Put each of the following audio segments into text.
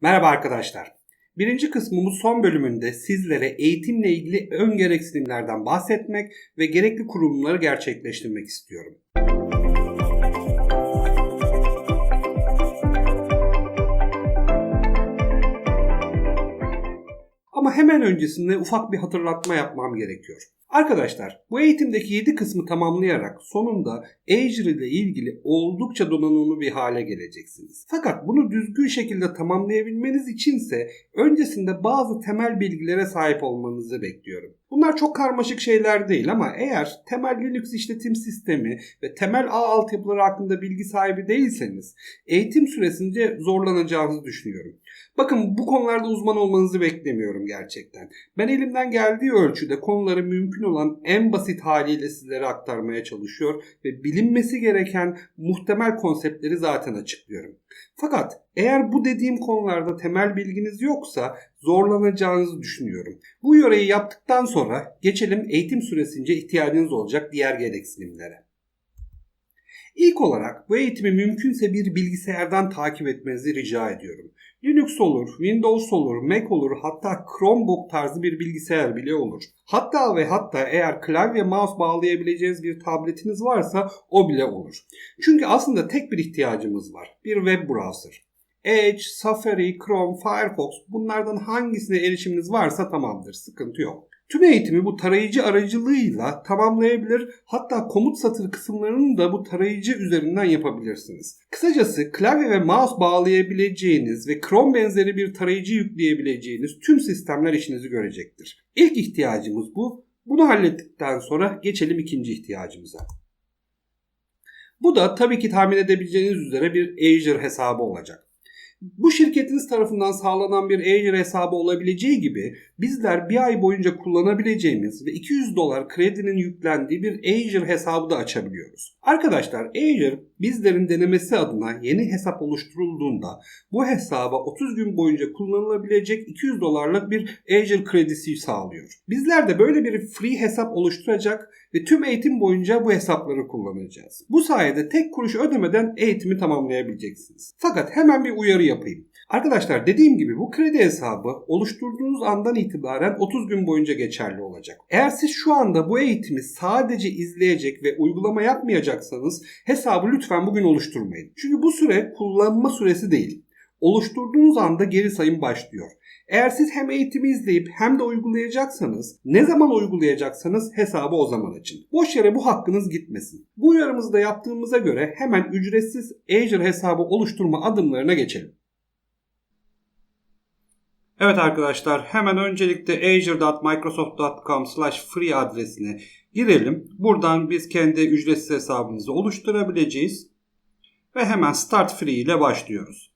Merhaba arkadaşlar. Birinci kısmımız son bölümünde sizlere eğitimle ilgili ön gereksinimlerden bahsetmek ve gerekli kurulumları gerçekleştirmek istiyorum. Ama hemen öncesinde ufak bir hatırlatma yapmam gerekiyor. Arkadaşlar bu eğitimdeki 7 kısmı tamamlayarak sonunda Azure ile ilgili oldukça donanımlı bir hale geleceksiniz. Fakat bunu düzgün şekilde tamamlayabilmeniz içinse öncesinde bazı temel bilgilere sahip olmanızı bekliyorum. Bunlar çok karmaşık şeyler değil ama eğer temel Linux işletim sistemi ve temel ağ altyapıları hakkında bilgi sahibi değilseniz eğitim süresince zorlanacağınızı düşünüyorum. Bakın bu konularda uzman olmanızı beklemiyorum gerçekten. Ben elimden geldiği ölçüde konuları mümkün olan en basit haliyle sizlere aktarmaya çalışıyor ve bilinmesi gereken muhtemel konseptleri zaten açıklıyorum. Fakat eğer bu dediğim konularda temel bilginiz yoksa zorlanacağınızı düşünüyorum. Bu yoreyi yaptıktan sonra geçelim eğitim süresince ihtiyacınız olacak diğer gereksinimlere. İlk olarak bu eğitimi mümkünse bir bilgisayardan takip etmenizi rica ediyorum. Linux olur, Windows olur, Mac olur, hatta Chromebook tarzı bir bilgisayar bile olur. Hatta ve hatta eğer klavye mouse bağlayabileceğiniz bir tabletiniz varsa o bile olur. Çünkü aslında tek bir ihtiyacımız var. Bir web browser. Edge, Safari, Chrome, Firefox bunlardan hangisine erişiminiz varsa tamamdır. Sıkıntı yok. Tüm eğitimi bu tarayıcı aracılığıyla tamamlayabilir hatta komut satır kısımlarını da bu tarayıcı üzerinden yapabilirsiniz. Kısacası klavye ve mouse bağlayabileceğiniz ve Chrome benzeri bir tarayıcı yükleyebileceğiniz tüm sistemler işinizi görecektir. İlk ihtiyacımız bu. Bunu hallettikten sonra geçelim ikinci ihtiyacımıza. Bu da tabii ki tahmin edebileceğiniz üzere bir Azure hesabı olacak. Bu şirketiniz tarafından sağlanan bir Azure hesabı olabileceği gibi bizler bir ay boyunca kullanabileceğimiz ve 200 dolar kredinin yüklendiği bir Azure hesabı da açabiliyoruz. Arkadaşlar Azure bizlerin denemesi adına yeni hesap oluşturulduğunda bu hesaba 30 gün boyunca kullanılabilecek 200 dolarlık bir Azure kredisi sağlıyor. Bizler de böyle bir free hesap oluşturacak ve tüm eğitim boyunca bu hesapları kullanacağız. Bu sayede tek kuruş ödemeden eğitimi tamamlayabileceksiniz. Fakat hemen bir uyarı yapayım. Arkadaşlar dediğim gibi bu kredi hesabı oluşturduğunuz andan itibaren 30 gün boyunca geçerli olacak. Eğer siz şu anda bu eğitimi sadece izleyecek ve uygulama yapmayacaksanız hesabı lütfen bugün oluşturmayın. Çünkü bu süre kullanma süresi değil. Oluşturduğunuz anda geri sayım başlıyor. Eğer siz hem eğitimi izleyip hem de uygulayacaksanız ne zaman uygulayacaksanız hesabı o zaman açın. Boş yere bu hakkınız gitmesin. Bu uyarımızı da yaptığımıza göre hemen ücretsiz Azure hesabı oluşturma adımlarına geçelim. Evet arkadaşlar hemen öncelikle azure.microsoft.com free adresine girelim. Buradan biz kendi ücretsiz hesabımızı oluşturabileceğiz. Ve hemen Start Free ile başlıyoruz.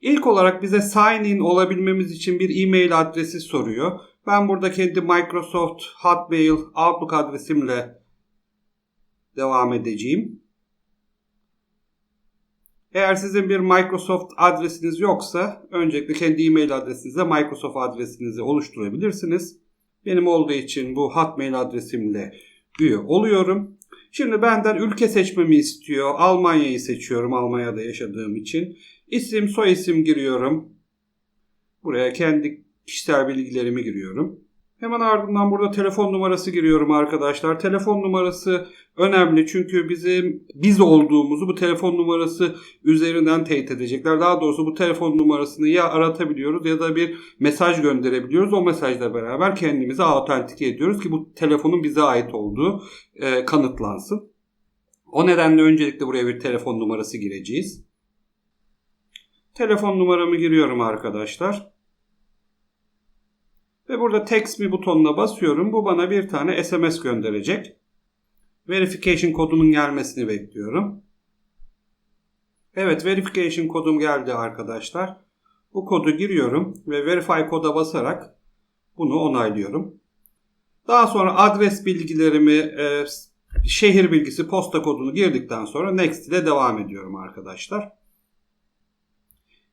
İlk olarak bize sign in olabilmemiz için bir e-mail adresi soruyor. Ben burada kendi Microsoft Hotmail Outlook adresimle devam edeceğim. Eğer sizin bir Microsoft adresiniz yoksa öncelikle kendi e-mail adresinizle Microsoft adresinizi oluşturabilirsiniz. Benim olduğu için bu Hotmail adresimle üye oluyorum. Şimdi benden ülke seçmemi istiyor. Almanya'yı seçiyorum Almanya'da yaşadığım için. İsim, soy isim giriyorum. Buraya kendi kişisel bilgilerimi giriyorum. Hemen ardından burada telefon numarası giriyorum arkadaşlar. Telefon numarası önemli çünkü bizim biz olduğumuzu bu telefon numarası üzerinden teyit edecekler. Daha doğrusu bu telefon numarasını ya aratabiliyoruz ya da bir mesaj gönderebiliyoruz. O mesajla beraber kendimizi autentike ediyoruz ki bu telefonun bize ait olduğu e, kanıtlansın. O nedenle öncelikle buraya bir telefon numarası gireceğiz. Telefon numaramı giriyorum arkadaşlar. Ve burada text me butonuna basıyorum. Bu bana bir tane SMS gönderecek. Verification kodunun gelmesini bekliyorum. Evet verification kodum geldi arkadaşlar. Bu kodu giriyorum ve verify koda basarak bunu onaylıyorum. Daha sonra adres bilgilerimi, e, şehir bilgisi, posta kodunu girdikten sonra next ile devam ediyorum arkadaşlar.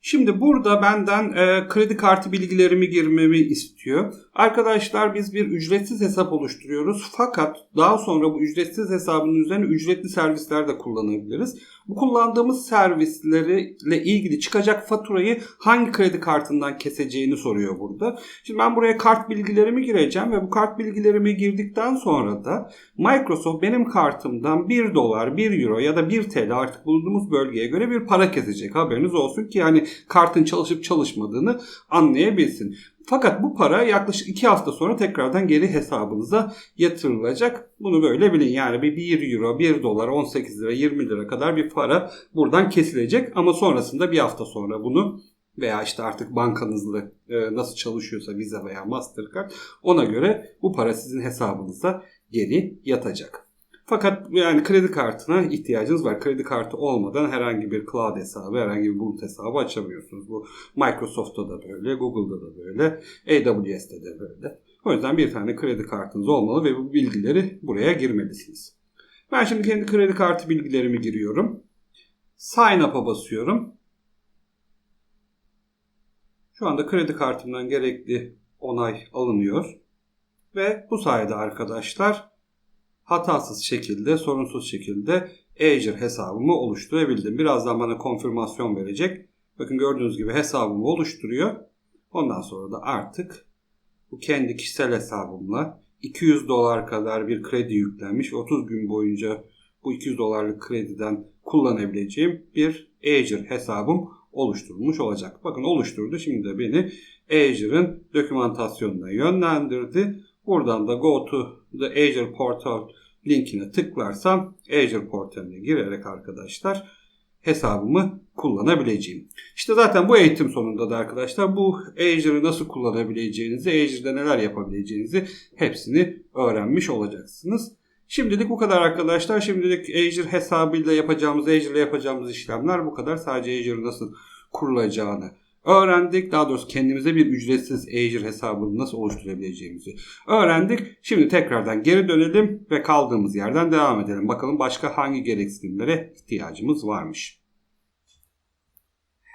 Şimdi burada benden e, kredi kartı bilgilerimi girmemi istiyor. Arkadaşlar biz bir ücretsiz hesap oluşturuyoruz. Fakat daha sonra bu ücretsiz hesabın üzerine ücretli servisler de kullanabiliriz. Bu kullandığımız servislerle ilgili çıkacak faturayı hangi kredi kartından keseceğini soruyor burada. Şimdi ben buraya kart bilgilerimi gireceğim ve bu kart bilgilerimi girdikten sonra da Microsoft benim kartımdan 1 dolar, 1 euro ya da 1 TL artık bulunduğumuz bölgeye göre bir para kesecek. Haberiniz olsun ki yani kartın çalışıp çalışmadığını anlayabilsin. Fakat bu para yaklaşık 2 hafta sonra tekrardan geri hesabınıza yatırılacak. Bunu böyle bilin. Yani bir 1 euro, 1 dolar, 18 lira, 20 lira kadar bir para buradan kesilecek. Ama sonrasında bir hafta sonra bunu veya işte artık bankanızla e, nasıl çalışıyorsa Visa veya Mastercard ona göre bu para sizin hesabınıza geri yatacak. Fakat yani kredi kartına ihtiyacınız var. Kredi kartı olmadan herhangi bir cloud hesabı, herhangi bir bulut hesabı açamıyorsunuz. Bu Microsoft'ta da böyle, Google'da da böyle, AWS'te de böyle. O yüzden bir tane kredi kartınız olmalı ve bu bilgileri buraya girmelisiniz. Ben şimdi kendi kredi kartı bilgilerimi giriyorum. Sign up'a basıyorum. Şu anda kredi kartımdan gerekli onay alınıyor. Ve bu sayede arkadaşlar hatasız şekilde, sorunsuz şekilde Azure hesabımı oluşturabildim. Birazdan bana konfirmasyon verecek. Bakın gördüğünüz gibi hesabımı oluşturuyor. Ondan sonra da artık bu kendi kişisel hesabımla 200 dolar kadar bir kredi yüklenmiş. 30 gün boyunca bu 200 dolarlık krediden kullanabileceğim bir Azure hesabım oluşturulmuş olacak. Bakın oluşturdu. Şimdi de beni Azure'ın dokümantasyonuna yönlendirdi. Buradan da go to the Azure Portal linkine tıklarsam Azure portaline girerek arkadaşlar hesabımı kullanabileceğim. İşte zaten bu eğitim sonunda da arkadaşlar bu Azure'ı nasıl kullanabileceğinizi, Azure'da neler yapabileceğinizi hepsini öğrenmiş olacaksınız. Şimdilik bu kadar arkadaşlar. Şimdilik Azure hesabıyla yapacağımız, Azure ile yapacağımız işlemler bu kadar. Sadece Azure nasıl kurulacağını öğrendik. Daha doğrusu kendimize bir ücretsiz Azure hesabını nasıl oluşturabileceğimizi öğrendik. Şimdi tekrardan geri dönelim ve kaldığımız yerden devam edelim. Bakalım başka hangi gereksinimlere ihtiyacımız varmış.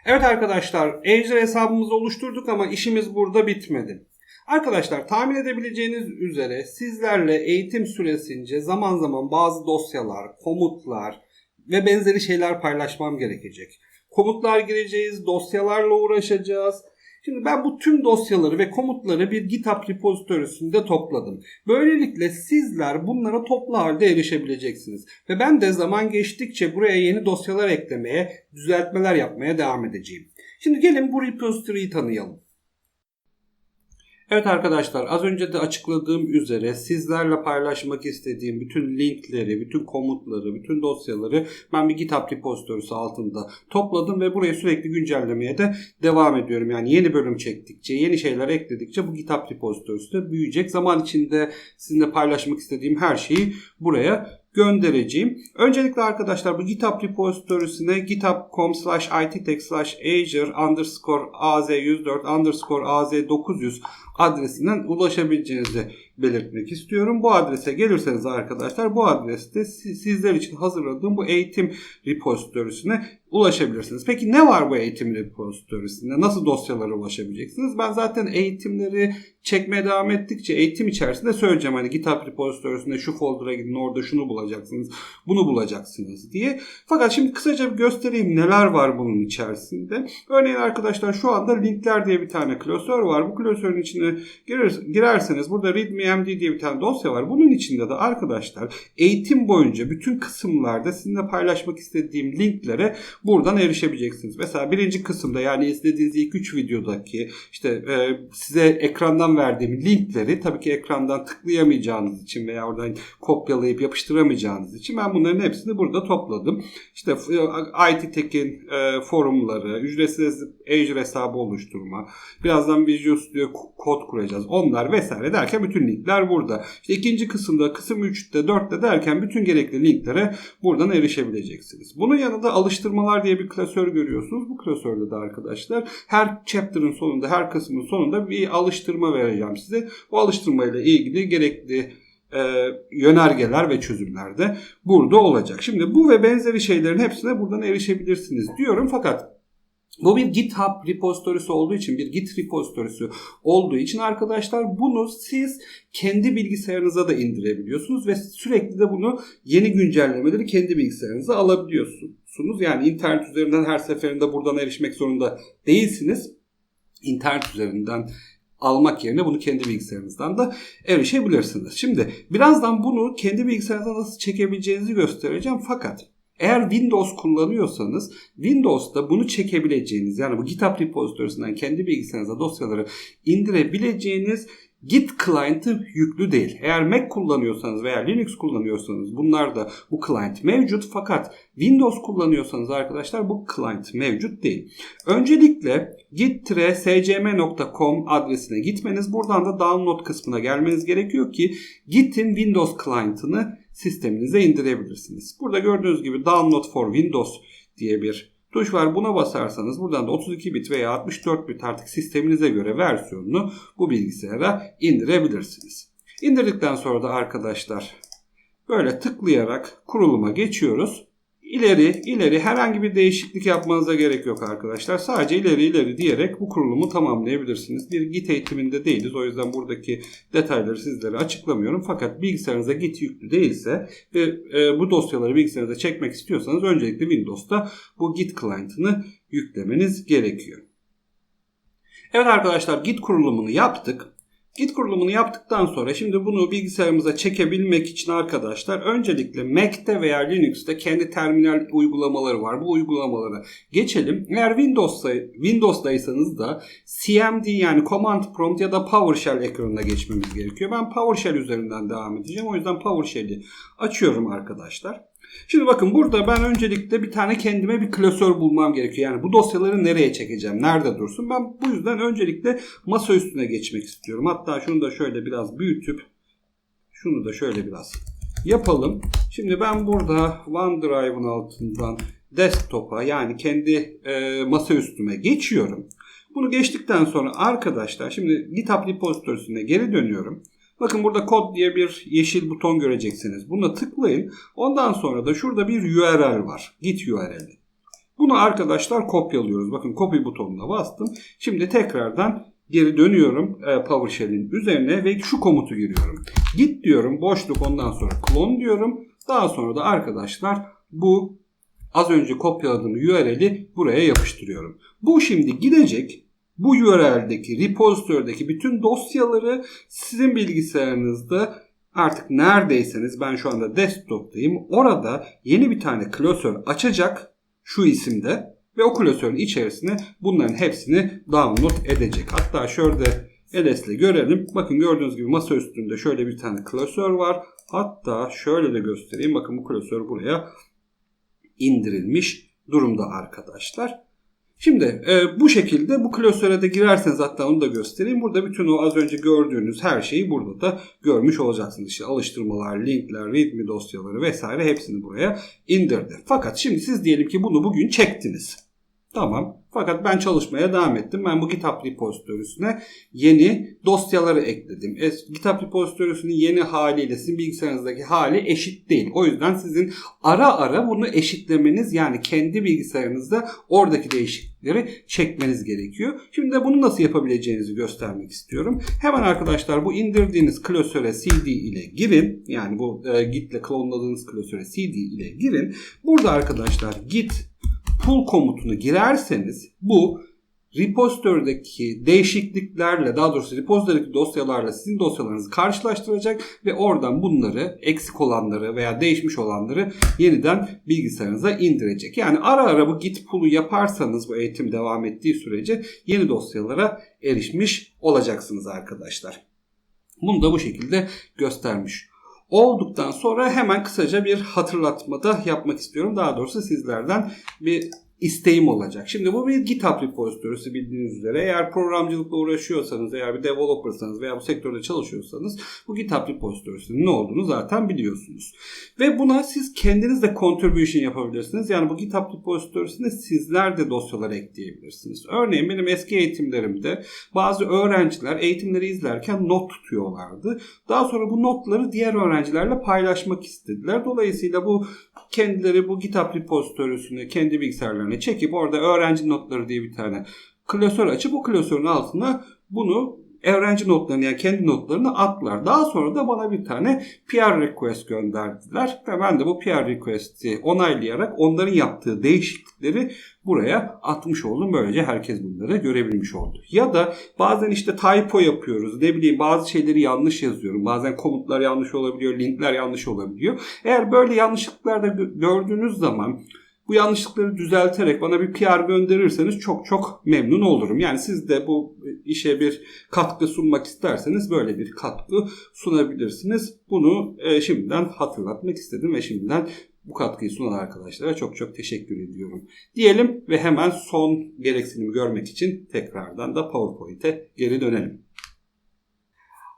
Evet arkadaşlar Azure hesabımızı oluşturduk ama işimiz burada bitmedi. Arkadaşlar tahmin edebileceğiniz üzere sizlerle eğitim süresince zaman zaman bazı dosyalar, komutlar ve benzeri şeyler paylaşmam gerekecek. Komutlar gireceğiz, dosyalarla uğraşacağız. Şimdi ben bu tüm dosyaları ve komutları bir GitHub repositorisinde topladım. Böylelikle sizler bunlara toplu halde erişebileceksiniz. Ve ben de zaman geçtikçe buraya yeni dosyalar eklemeye, düzeltmeler yapmaya devam edeceğim. Şimdi gelin bu repository'yi tanıyalım. Evet arkadaşlar az önce de açıkladığım üzere sizlerle paylaşmak istediğim bütün linkleri, bütün komutları, bütün dosyaları ben bir GitHub repository'si altında topladım ve buraya sürekli güncellemeye de devam ediyorum. Yani yeni bölüm çektikçe, yeni şeyler ekledikçe bu GitHub repository'si de büyüyecek. Zaman içinde sizinle paylaşmak istediğim her şeyi buraya göndereceğim. Öncelikle arkadaşlar bu GitHub repository'sine github.com slash ittech slash azure underscore az104 underscore az900 adresinden ulaşabileceğinizi belirtmek istiyorum. Bu adrese gelirseniz arkadaşlar bu adreste sizler için hazırladığım bu eğitim repository'sine ulaşabilirsiniz. Peki ne var bu eğitim repository'sinde? Nasıl dosyalara ulaşabileceksiniz? Ben zaten eğitimleri çekmeye devam ettikçe eğitim içerisinde söyleyeceğim. Hani GitHub repository'sinde şu folder'a gidin orada şunu bulacaksınız, bunu bulacaksınız diye. Fakat şimdi kısaca bir göstereyim neler var bunun içerisinde. Örneğin arkadaşlar şu anda linkler diye bir tane klasör var. Bu klasörün içine girerseniz burada readme.md diye bir tane dosya var. Bunun içinde de arkadaşlar eğitim boyunca bütün kısımlarda sizinle paylaşmak istediğim linklere buradan erişebileceksiniz. Mesela birinci kısımda yani izlediğiniz ilk 3 videodaki işte e, size ekrandan verdiğim linkleri tabii ki ekrandan tıklayamayacağınız için veya oradan kopyalayıp yapıştıramayacağınız için ben bunların hepsini burada topladım. İşte e, IT Tech'in e, forumları, ücretsiz Azure hesabı oluşturma, birazdan Visual Studio kod kuracağız. Onlar vesaire derken bütün linkler burada. İşte ikinci kısımda, kısım 3'te, 4'te derken bütün gerekli linklere buradan erişebileceksiniz. Bunun yanında alıştırmalar diye bir klasör görüyorsunuz. Bu klasörde de arkadaşlar her chapter'ın sonunda, her kısmın sonunda bir alıştırma vereceğim size. Bu alıştırmayla ilgili gerekli e, yönergeler ve çözümler de burada olacak. Şimdi bu ve benzeri şeylerin hepsine buradan erişebilirsiniz diyorum fakat Bu bir GitHub repository'si olduğu için, bir Git repository'si olduğu için arkadaşlar bunu siz kendi bilgisayarınıza da indirebiliyorsunuz ve sürekli de bunu yeni güncellemeleri kendi bilgisayarınıza alabiliyorsunuz. Yani internet üzerinden her seferinde buradan erişmek zorunda değilsiniz. İnternet üzerinden almak yerine bunu kendi bilgisayarınızdan da erişebilirsiniz. Şimdi birazdan bunu kendi bilgisayarınıza nasıl çekebileceğinizi göstereceğim fakat eğer Windows kullanıyorsanız Windows'ta bunu çekebileceğiniz yani bu GitHub repository'sinden kendi bilgisayarınıza dosyaları indirebileceğiniz Git client'ı yüklü değil. Eğer Mac kullanıyorsanız veya Linux kullanıyorsanız bunlar da bu client mevcut fakat Windows kullanıyorsanız arkadaşlar bu client mevcut değil. Öncelikle git-scm.com adresine gitmeniz buradan da download kısmına gelmeniz gerekiyor ki Git'in Windows client'ını sisteminize indirebilirsiniz. Burada gördüğünüz gibi download for Windows diye bir tuş var. Buna basarsanız buradan da 32 bit veya 64 bit artık sisteminize göre versiyonunu bu bilgisayara indirebilirsiniz. İndirdikten sonra da arkadaşlar böyle tıklayarak kuruluma geçiyoruz. İleri ileri herhangi bir değişiklik yapmanıza gerek yok arkadaşlar. Sadece ileri ileri diyerek bu kurulumu tamamlayabilirsiniz. Bir Git eğitiminde değiliz. O yüzden buradaki detayları sizlere açıklamıyorum. Fakat bilgisayarınıza Git yüklü değilse ve e, bu dosyaları bilgisayarınıza çekmek istiyorsanız öncelikle Windows'ta bu Git client'ını yüklemeniz gerekiyor. Evet arkadaşlar Git kurulumunu yaptık. Git kurulumunu yaptıktan sonra şimdi bunu bilgisayarımıza çekebilmek için arkadaşlar öncelikle Mac'te veya Linux'te kendi terminal uygulamaları var. Bu uygulamalara geçelim. Eğer Windows'ta, Windows'daysanız da CMD yani Command Prompt ya da PowerShell ekranına geçmemiz gerekiyor. Ben PowerShell üzerinden devam edeceğim. O yüzden PowerShell'i açıyorum arkadaşlar. Şimdi bakın burada ben öncelikle bir tane kendime bir klasör bulmam gerekiyor. Yani bu dosyaları nereye çekeceğim? Nerede dursun? Ben bu yüzden öncelikle masa üstüne geçmek istiyorum. Hatta şunu da şöyle biraz büyütüp şunu da şöyle biraz yapalım. Şimdi ben burada OneDrive'ın altından desktop'a yani kendi e, masa üstüme geçiyorum. Bunu geçtikten sonra arkadaşlar şimdi GitHub repository'sine geri dönüyorum. Bakın burada kod diye bir yeşil buton göreceksiniz. Buna tıklayın. Ondan sonra da şurada bir URL var. Git URL'i. Bunu arkadaşlar kopyalıyoruz. Bakın copy butonuna bastım. Şimdi tekrardan geri dönüyorum e, PowerShell'in üzerine ve şu komutu giriyorum. Git diyorum boşluk ondan sonra clone diyorum. Daha sonra da arkadaşlar bu az önce kopyaladığım URL'i buraya yapıştırıyorum. Bu şimdi gidecek bu URL'deki, repository'deki bütün dosyaları sizin bilgisayarınızda artık neredeyseniz ben şu anda desktop'tayım. Orada yeni bir tane klasör açacak şu isimde ve o klasörün içerisine bunların hepsini download edecek. Hatta şöyle LS ile görelim. Bakın gördüğünüz gibi masa üstünde şöyle bir tane klasör var. Hatta şöyle de göstereyim. Bakın bu klasör buraya indirilmiş durumda arkadaşlar. Şimdi e, bu şekilde bu klasöre de girerseniz hatta onu da göstereyim. Burada bütün o az önce gördüğünüz her şeyi burada da görmüş olacaksınız. İşte alıştırmalar, linkler, readme dosyaları vesaire hepsini buraya indirdi. Fakat şimdi siz diyelim ki bunu bugün çektiniz. Tamam. Fakat ben çalışmaya devam ettim. Ben bu GitHub repository'sine yeni dosyaları ekledim. E, GitHub repository'sinin yeni haliyle sizin bilgisayarınızdaki hali eşit değil. O yüzden sizin ara ara bunu eşitlemeniz yani kendi bilgisayarınızda oradaki değişiklikleri çekmeniz gerekiyor. Şimdi de bunu nasıl yapabileceğinizi göstermek istiyorum. Hemen arkadaşlar bu indirdiğiniz klasöre cd ile girin. Yani bu e, git ile klonladığınız klasöre cd ile girin. Burada arkadaşlar git pull komutunu girerseniz bu repository'deki değişikliklerle daha doğrusu repository'deki dosyalarla sizin dosyalarınızı karşılaştıracak ve oradan bunları eksik olanları veya değişmiş olanları yeniden bilgisayarınıza indirecek. Yani ara ara bu git pull'u yaparsanız bu eğitim devam ettiği sürece yeni dosyalara erişmiş olacaksınız arkadaşlar. Bunu da bu şekilde göstermiş olduktan sonra hemen kısaca bir hatırlatmada yapmak istiyorum. Daha doğrusu sizlerden bir isteğim olacak. Şimdi bu bir GitHub repository'si bildiğiniz üzere. Eğer programcılıkla uğraşıyorsanız, eğer bir developersanız veya bu sektörde çalışıyorsanız bu GitHub repository'sinin ne olduğunu zaten biliyorsunuz. Ve buna siz kendiniz de contribution yapabilirsiniz. Yani bu GitHub repository'sine sizler de dosyalar ekleyebilirsiniz. Örneğin benim eski eğitimlerimde bazı öğrenciler eğitimleri izlerken not tutuyorlardı. Daha sonra bu notları diğer öğrencilerle paylaşmak istediler. Dolayısıyla bu kendileri bu GitHub repository'sini kendi bilgisayarlarına paneline çekip orada öğrenci notları diye bir tane klasör açıp o klasörün altına bunu öğrenci notlarını yani kendi notlarını attılar. Daha sonra da bana bir tane PR request gönderdiler. Ve ben de bu PR request'i onaylayarak onların yaptığı değişiklikleri buraya atmış oldum. Böylece herkes bunları görebilmiş oldu. Ya da bazen işte typo yapıyoruz. Ne bileyim bazı şeyleri yanlış yazıyorum. Bazen komutlar yanlış olabiliyor, linkler yanlış olabiliyor. Eğer böyle yanlışlıklar da gördüğünüz zaman bu yanlışlıkları düzelterek bana bir PR gönderirseniz çok çok memnun olurum. Yani siz de bu işe bir katkı sunmak isterseniz böyle bir katkı sunabilirsiniz. Bunu e, şimdiden hatırlatmak istedim ve şimdiden bu katkıyı sunan arkadaşlara çok çok teşekkür ediyorum. Diyelim ve hemen son gereksinimi görmek için tekrardan da PowerPoint'e geri dönelim.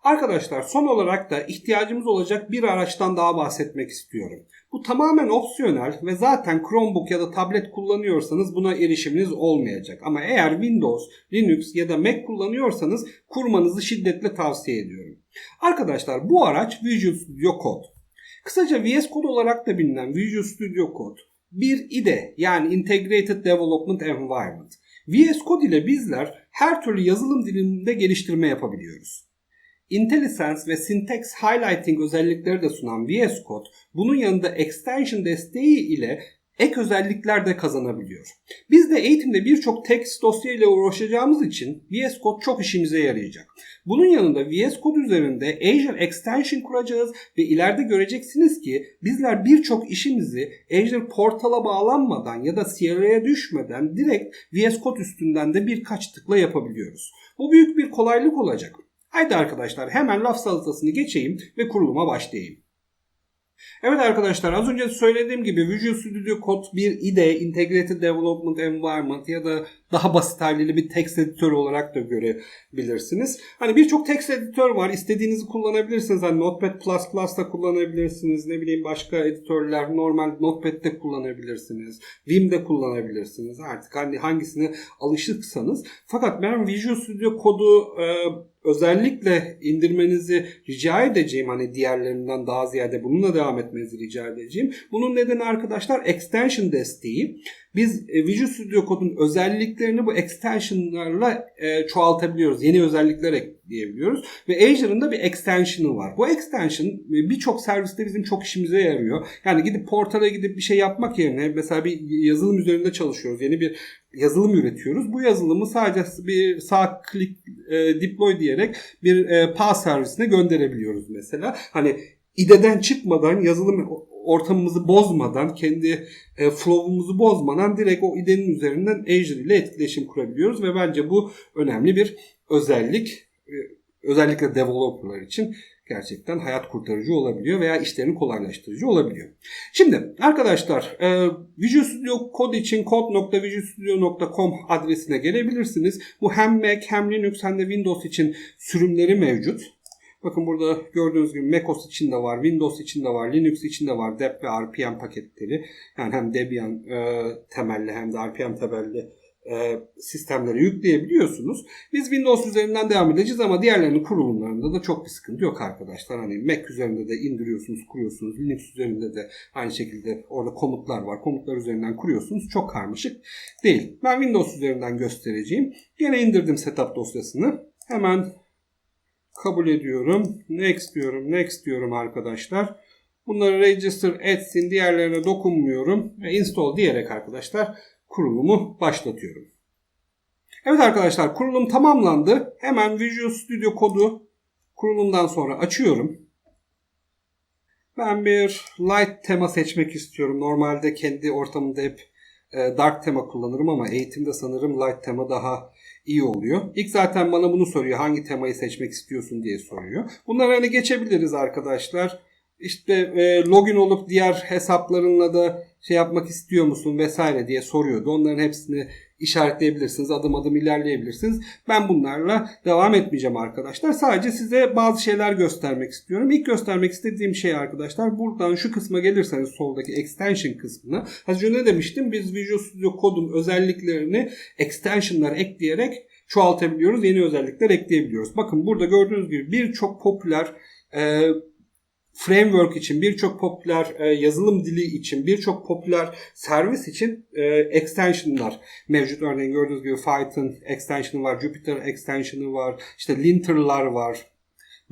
Arkadaşlar son olarak da ihtiyacımız olacak bir araçtan daha bahsetmek istiyorum. Bu tamamen opsiyonel ve zaten Chromebook ya da tablet kullanıyorsanız buna erişiminiz olmayacak. Ama eğer Windows, Linux ya da Mac kullanıyorsanız kurmanızı şiddetle tavsiye ediyorum. Arkadaşlar bu araç Visual Studio Code. Kısaca VS Code olarak da bilinen Visual Studio Code bir IDE yani Integrated Development Environment. VS Code ile bizler her türlü yazılım dilinde geliştirme yapabiliyoruz. IntelliSense ve Syntax Highlighting özellikleri de sunan VS Code bunun yanında extension desteği ile ek özellikler de kazanabiliyor. Biz de eğitimde birçok text dosya ile uğraşacağımız için VS Code çok işimize yarayacak. Bunun yanında VS Code üzerinde Azure Extension kuracağız ve ileride göreceksiniz ki bizler birçok işimizi Azure Portal'a bağlanmadan ya da CLA'ya düşmeden direkt VS Code üstünden de birkaç tıkla yapabiliyoruz. Bu büyük bir kolaylık olacak. Haydi arkadaşlar hemen laf salatasını geçeyim ve kuruluma başlayayım. Evet arkadaşlar az önce söylediğim gibi Visual Studio Code bir IDE, Integrated Development Environment ya da daha basit haliyle bir text editör olarak da görebilirsiniz. Hani birçok text editör var. İstediğinizi kullanabilirsiniz. Hani Notepad++ da kullanabilirsiniz. Ne bileyim başka editörler normal Notepad'de kullanabilirsiniz. Vim'de kullanabilirsiniz. Artık hani hangisine alışıksanız. Fakat ben Visual Studio Code'u e, özellikle indirmenizi rica edeceğim. Hani diğerlerinden daha ziyade bununla devam etmenizi rica edeceğim. Bunun nedeni arkadaşlar extension desteği. Biz e, Visual Studio Code'un özelliklerini bu extensionlarla e, çoğaltabiliyoruz. Yeni özellikler ekleyebiliyoruz. Ve Azure'ın da bir extension'ı var. Bu extension e, birçok serviste bizim çok işimize yarıyor. Yani gidip portala gidip bir şey yapmak yerine mesela bir yazılım üzerinde çalışıyoruz. Yeni bir yazılım üretiyoruz. Bu yazılımı sadece bir sağ klik e, deploy diyerek bir e, PaaS servisine gönderebiliyoruz mesela. Hani IDE'den çıkmadan yazılım ortamımızı bozmadan, kendi e, flow'umuzu bozmadan direkt o IDE'nin üzerinden Azure ile etkileşim kurabiliyoruz ve bence bu önemli bir özellik. E, özellikle developerlar için gerçekten hayat kurtarıcı olabiliyor veya işlerini kolaylaştırıcı olabiliyor. Şimdi arkadaşlar e, Visual Studio Code için code.visualstudio.com adresine gelebilirsiniz. Bu hem Mac hem Linux hem de Windows için sürümleri mevcut. Bakın burada gördüğünüz gibi macOS için de var, Windows için de var, Linux için de var dep ve RPM paketleri. Yani hem Debian e, temelli hem de RPM temelli e, sistemleri yükleyebiliyorsunuz. Biz Windows üzerinden devam edeceğiz ama diğerlerinin kurulumlarında da çok bir sıkıntı yok arkadaşlar. Hani Mac üzerinde de indiriyorsunuz, kuruyorsunuz. Linux üzerinde de aynı şekilde orada komutlar var. Komutlar üzerinden kuruyorsunuz. Çok karmaşık değil. Ben Windows üzerinden göstereceğim. Yine indirdim setup dosyasını. Hemen kabul ediyorum. Next diyorum. Next diyorum arkadaşlar. Bunları register etsin. Diğerlerine dokunmuyorum. Ve install diyerek arkadaşlar kurulumu başlatıyorum. Evet arkadaşlar kurulum tamamlandı. Hemen Visual Studio kodu kurulumdan sonra açıyorum. Ben bir light tema seçmek istiyorum. Normalde kendi ortamında hep e, dark tema kullanırım ama eğitimde sanırım light tema daha iyi oluyor. İlk zaten bana bunu soruyor. Hangi temayı seçmek istiyorsun diye soruyor. Bunları hani geçebiliriz arkadaşlar. İşte e, login olup diğer hesaplarınla da şey yapmak istiyor musun vesaire diye soruyordu. Onların hepsini işaretleyebilirsiniz. Adım adım ilerleyebilirsiniz. Ben bunlarla devam etmeyeceğim arkadaşlar. Sadece size bazı şeyler göstermek istiyorum. İlk göstermek istediğim şey arkadaşlar buradan şu kısma gelirseniz soldaki extension kısmına. Az önce ne demiştim? Biz Visual Studio Code'un özelliklerini extensionlar ekleyerek çoğaltabiliyoruz. Yeni özellikler ekleyebiliyoruz. Bakın burada gördüğünüz gibi birçok popüler e, framework için, birçok popüler e, yazılım dili için, birçok popüler servis için e, extensionlar mevcut. Örneğin gördüğünüz gibi Python extension'ı var, Jupyter extension'ı var, işte linter'lar var,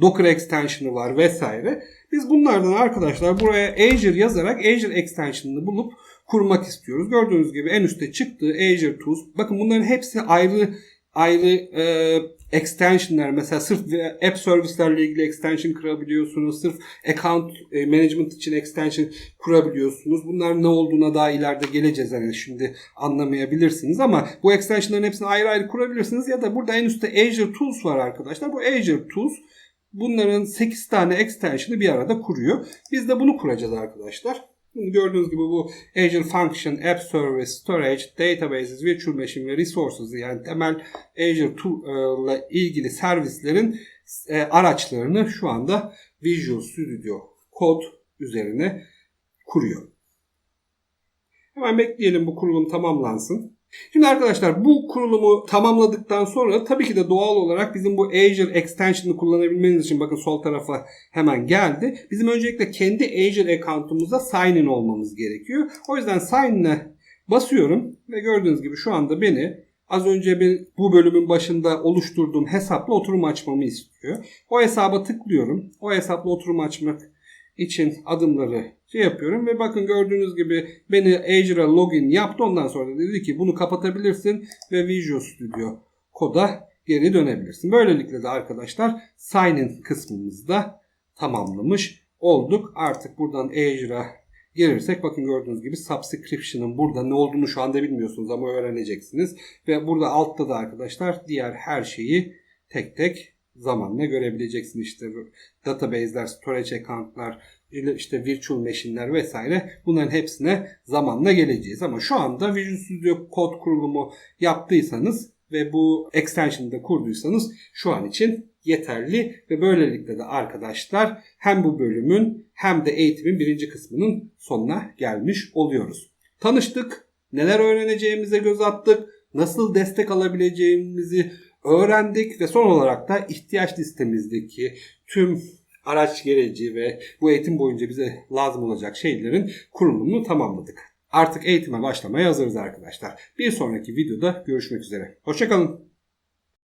Docker extension'ı var vesaire. Biz bunlardan arkadaşlar buraya Azure yazarak Azure extension'ını bulup kurmak istiyoruz. Gördüğünüz gibi en üstte çıktı Azure Tools. Bakın bunların hepsi ayrı ayrı e, extensionlar mesela sırf app servislerle ilgili extension kurabiliyorsunuz. Sırf account e, management için extension kurabiliyorsunuz. Bunlar ne olduğuna daha ileride geleceğiz. Yani şimdi anlamayabilirsiniz ama bu extensionların hepsini ayrı ayrı kurabilirsiniz ya da burada en üstte Azure Tools var arkadaşlar. Bu Azure Tools bunların 8 tane extension'ı bir arada kuruyor. Biz de bunu kuracağız arkadaşlar. Gördüğünüz gibi bu Azure Function, App Service, Storage, Databases, Virtual Machine ve Resources yani temel Azure ile ilgili servislerin e, araçlarını şu anda Visual Studio Code üzerine kuruyor. Hemen bekleyelim bu kurulum tamamlansın. Şimdi arkadaşlar bu kurulumu tamamladıktan sonra tabii ki de doğal olarak bizim bu Azure Extension'ı kullanabilmeniz için bakın sol tarafa hemen geldi. Bizim öncelikle kendi Azure account'umuza sign in olmamız gerekiyor. O yüzden sign in'e basıyorum ve gördüğünüz gibi şu anda beni az önce bir, bu bölümün başında oluşturduğum hesapla oturum açmamı istiyor. O hesaba tıklıyorum. O hesapla oturum açmak için adımları şey yapıyorum ve bakın gördüğünüz gibi beni Azure'a login yaptı. Ondan sonra dedi ki bunu kapatabilirsin ve Visual Studio koda geri dönebilirsin. Böylelikle de arkadaşlar sign in kısmımızda tamamlamış olduk. Artık buradan Azure'a gelirsek bakın gördüğünüz gibi subscription'ın burada ne olduğunu şu anda bilmiyorsunuz ama öğreneceksiniz. Ve burada altta da arkadaşlar diğer her şeyi tek tek zamanla görebileceksin işte database'ler, storage account'lar, işte virtual machine'ler vesaire bunların hepsine zamanla geleceğiz. Ama şu anda Visual Studio Code kurulumu yaptıysanız ve bu extension'ı da kurduysanız şu an için yeterli ve böylelikle de arkadaşlar hem bu bölümün hem de eğitimin birinci kısmının sonuna gelmiş oluyoruz. Tanıştık, neler öğreneceğimize göz attık, nasıl destek alabileceğimizi öğrendik ve son olarak da ihtiyaç listemizdeki tüm araç gereci ve bu eğitim boyunca bize lazım olacak şeylerin kurulumunu tamamladık. Artık eğitime başlamaya hazırız arkadaşlar. Bir sonraki videoda görüşmek üzere. Hoşçakalın.